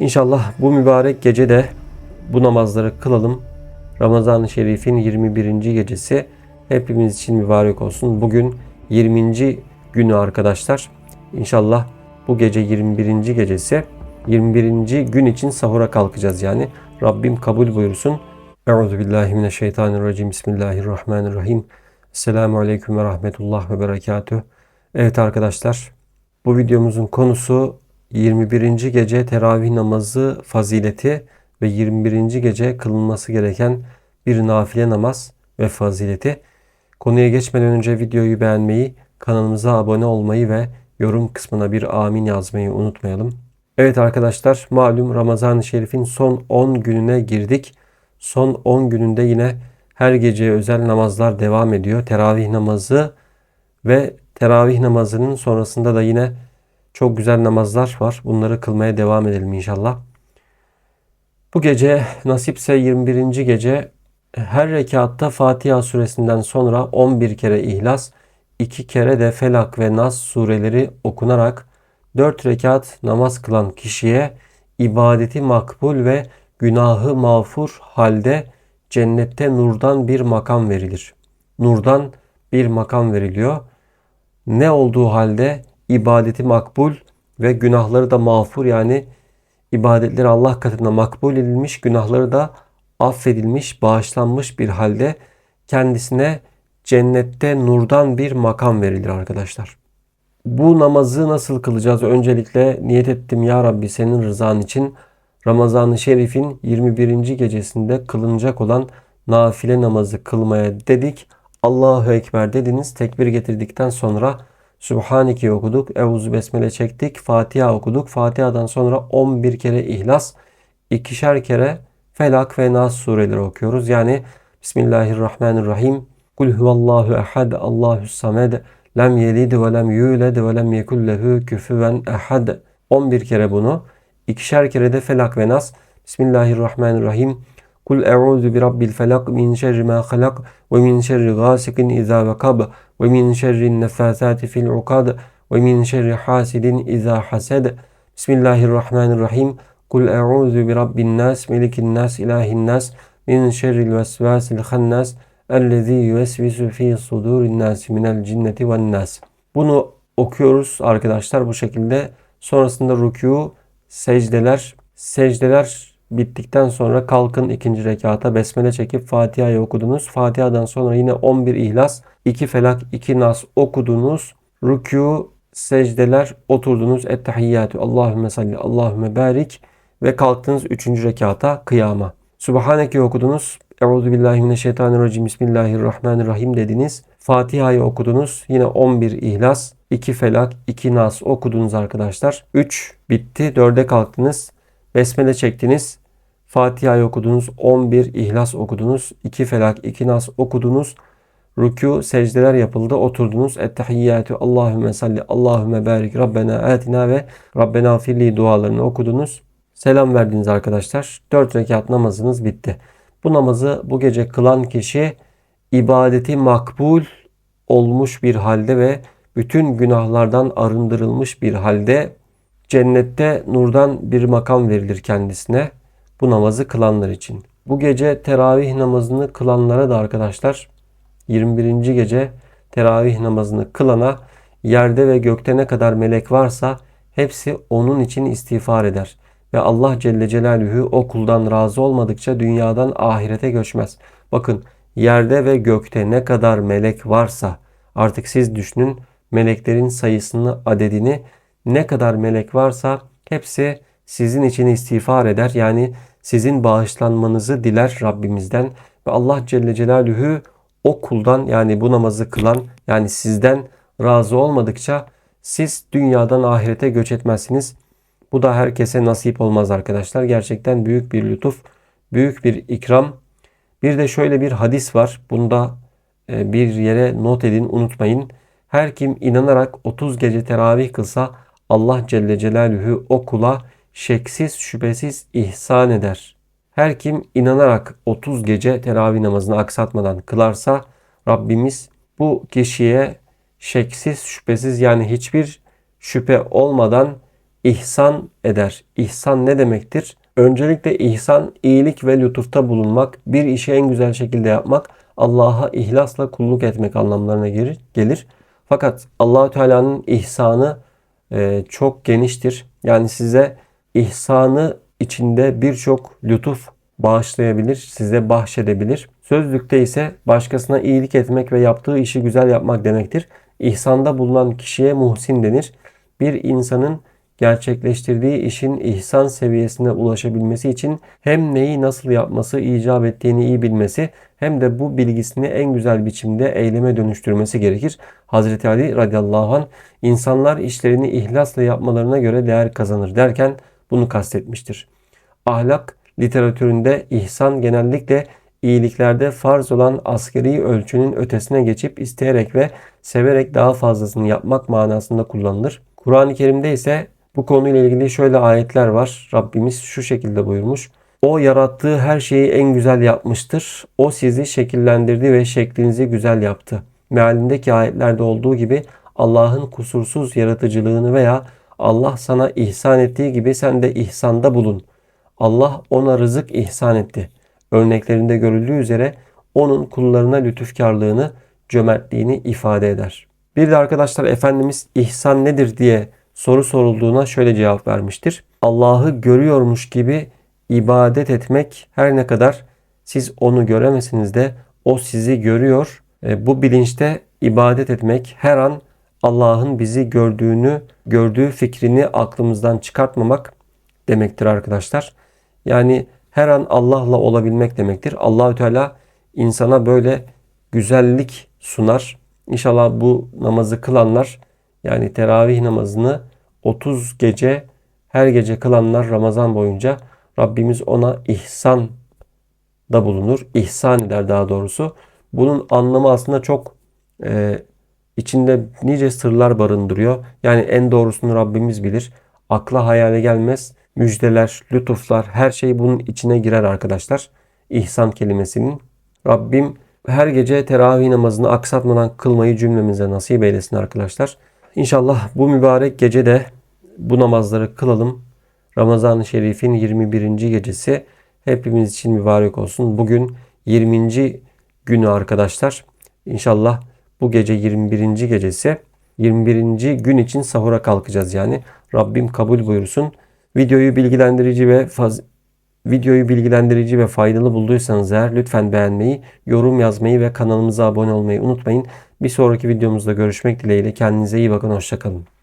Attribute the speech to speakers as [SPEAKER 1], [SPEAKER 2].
[SPEAKER 1] İnşallah bu mübarek gece de bu namazları kılalım. Ramazan-ı Şerif'in 21. gecesi hepimiz için mübarek olsun. Bugün 20. günü arkadaşlar. İnşallah bu gece 21. gecesi. 21. gün için sahura kalkacağız yani. Rabbim kabul buyursun. Euzubillahimineşşeytanirracim. Bismillahirrahmanirrahim. Esselamu Aleyküm ve Rahmetullah ve Berekatüh. Evet arkadaşlar bu videomuzun konusu 21. gece teravih namazı fazileti ve 21. gece kılınması gereken bir nafile namaz ve fazileti. Konuya geçmeden önce videoyu beğenmeyi, kanalımıza abone olmayı ve yorum kısmına bir amin yazmayı unutmayalım. Evet arkadaşlar malum Ramazan-ı Şerif'in son 10 gününe girdik. Son 10 gününde yine her gece özel namazlar devam ediyor. Teravih namazı ve teravih namazının sonrasında da yine çok güzel namazlar var. Bunları kılmaya devam edelim inşallah. Bu gece nasipse 21. gece her rekatta Fatiha suresinden sonra 11 kere İhlas, 2 kere de Felak ve Nas sureleri okunarak 4 rekat namaz kılan kişiye ibadeti makbul ve günahı mağfur halde cennette nurdan bir makam verilir. Nurdan bir makam veriliyor. Ne olduğu halde ibadeti makbul ve günahları da mağfur yani ibadetleri Allah katında makbul edilmiş, günahları da affedilmiş, bağışlanmış bir halde kendisine cennette nurdan bir makam verilir arkadaşlar. Bu namazı nasıl kılacağız? Öncelikle niyet ettim ya Rabbi senin rızan için Ramazan-ı Şerif'in 21. gecesinde kılınacak olan nafile namazı kılmaya dedik. Allahu Ekber dediniz. Tekbir getirdikten sonra Sübhaneke okuduk. Evuzu Besmele çektik. Fatiha okuduk. Fatiha'dan sonra 11 kere İhlas, ikişer kere Felak ve Nas sureleri okuyoruz. Yani Bismillahirrahmanirrahim. Kul huvallahu ehad, Allahu samed, lem yelid ve lem yulad ve lem yekul lehu küfüven ehad. 11 kere bunu, ikişer kere de Felak ve Nas. Bismillahirrahmanirrahim. Kul e'udhu bi rabbil felak min şerri ma halak ve min şerri gasikin iza vekab ve min şerri nefasati fil ukad ve min şerri hasidin iza hased. Bismillahirrahmanirrahim. Kul e'udhu bi rabbin nas, melikin nas, ilahin nas, min şerril vesvasil hannas, ellezî yüvesvisu fî sudurin nas minel cinneti ven nas. Bunu okuyoruz arkadaşlar bu şekilde. Sonrasında rükû, secdeler, secdeler bittikten sonra kalkın ikinci rekata besmele çekip Fatiha'yı okudunuz. Fatiha'dan sonra yine 11 ihlas, 2 felak, 2 nas okudunuz. Rükû, secdeler oturdunuz. Ettehiyyatü Allahümme salli Allahümme barik ve kalktınız 3. rekata kıyama. Subhaneke okudunuz. Euzu billahi mineşşeytanirracim. Bismillahirrahmanirrahim dediniz. Fatiha'yı okudunuz. Yine 11 ihlas, 2 felak, 2 nas okudunuz arkadaşlar. 3 bitti. 4'e kalktınız. Besmele çektiniz. Fatiha'yı okudunuz. 11 ihlas okudunuz. 2 felak, 2 nas okudunuz. Rükû, secdeler yapıldı. Oturdunuz. Ettehiyyatü Allahümme salli Allahümme barik Rabbena atina ve Rabbena filli dualarını okudunuz. Selam verdiniz arkadaşlar. 4 rekat namazınız bitti. Bu namazı bu gece kılan kişi ibadeti makbul olmuş bir halde ve bütün günahlardan arındırılmış bir halde cennette nurdan bir makam verilir kendisine bu namazı kılanlar için. Bu gece teravih namazını kılanlara da arkadaşlar 21. gece teravih namazını kılana yerde ve gökte ne kadar melek varsa hepsi onun için istiğfar eder. Ve Allah Celle Celaluhu o kuldan razı olmadıkça dünyadan ahirete göçmez. Bakın yerde ve gökte ne kadar melek varsa artık siz düşünün meleklerin sayısını adedini ne kadar melek varsa hepsi sizin için istiğfar eder. Yani sizin bağışlanmanızı diler Rabbimizden ve Allah Celle Celaluhu o kuldan yani bu namazı kılan yani sizden razı olmadıkça siz dünyadan ahirete göç etmezsiniz. Bu da herkese nasip olmaz arkadaşlar. Gerçekten büyük bir lütuf, büyük bir ikram. Bir de şöyle bir hadis var. Bunda e, bir yere not edin, unutmayın. Her kim inanarak 30 gece teravih kılsa Allah Celle Celaluhu o kula şeksiz şüphesiz ihsan eder. Her kim inanarak 30 gece teravih namazını aksatmadan kılarsa Rabbimiz bu kişiye şeksiz şüphesiz yani hiçbir şüphe olmadan ihsan eder. İhsan ne demektir? Öncelikle ihsan iyilik ve lütufta bulunmak, bir işi en güzel şekilde yapmak, Allah'a ihlasla kulluk etmek anlamlarına gelir. Fakat Allahü Teala'nın ihsanı e, çok geniştir. Yani size ihsanı içinde birçok lütuf bağışlayabilir, size bahşedebilir. Sözlükte ise başkasına iyilik etmek ve yaptığı işi güzel yapmak demektir. İhsanda bulunan kişiye muhsin denir. Bir insanın gerçekleştirdiği işin ihsan seviyesine ulaşabilmesi için hem neyi nasıl yapması icap ettiğini iyi bilmesi hem de bu bilgisini en güzel biçimde eyleme dönüştürmesi gerekir. Hazreti Ali radıyallahu anh insanlar işlerini ihlasla yapmalarına göre değer kazanır derken bunu kastetmiştir. Ahlak literatüründe ihsan genellikle iyiliklerde farz olan askeri ölçünün ötesine geçip isteyerek ve severek daha fazlasını yapmak manasında kullanılır. Kur'an-ı Kerim'de ise bu konuyla ilgili şöyle ayetler var. Rabbimiz şu şekilde buyurmuş. O yarattığı her şeyi en güzel yapmıştır. O sizi şekillendirdi ve şeklinizi güzel yaptı. Mealindeki ayetlerde olduğu gibi Allah'ın kusursuz yaratıcılığını veya Allah sana ihsan ettiği gibi sen de ihsanda bulun. Allah ona rızık ihsan etti. Örneklerinde görüldüğü üzere onun kullarına lütufkarlığını, cömertliğini ifade eder. Bir de arkadaşlar Efendimiz ihsan nedir diye soru sorulduğuna şöyle cevap vermiştir. Allah'ı görüyormuş gibi ibadet etmek her ne kadar siz onu göremesiniz de o sizi görüyor. E, bu bilinçte ibadet etmek her an Allah'ın bizi gördüğünü, gördüğü fikrini aklımızdan çıkartmamak demektir arkadaşlar. Yani her an Allah'la olabilmek demektir. Allahü Teala insana böyle güzellik sunar. İnşallah bu namazı kılanlar yani teravih namazını 30 gece her gece kılanlar Ramazan boyunca Rabbimiz ona ihsan da bulunur. İhsan eder daha doğrusu. Bunun anlamı aslında çok e, içinde nice sırlar barındırıyor. Yani en doğrusunu Rabbimiz bilir. Akla hayale gelmez. Müjdeler, lütuflar her şey bunun içine girer arkadaşlar. İhsan kelimesinin. Rabbim her gece teravih namazını aksatmadan kılmayı cümlemize nasip eylesin arkadaşlar. İnşallah bu mübarek gece de bu namazları kılalım. Ramazan-ı Şerif'in 21. gecesi hepimiz için mübarek olsun. Bugün 20. günü arkadaşlar. İnşallah bu gece 21. gecesi. 21. gün için sahura kalkacağız yani. Rabbim kabul buyursun. Videoyu bilgilendirici ve faz Videoyu bilgilendirici ve faydalı bulduysanız eğer lütfen beğenmeyi, yorum yazmayı ve kanalımıza abone olmayı unutmayın. Bir sonraki videomuzda görüşmek dileğiyle kendinize iyi bakın. Hoşçakalın.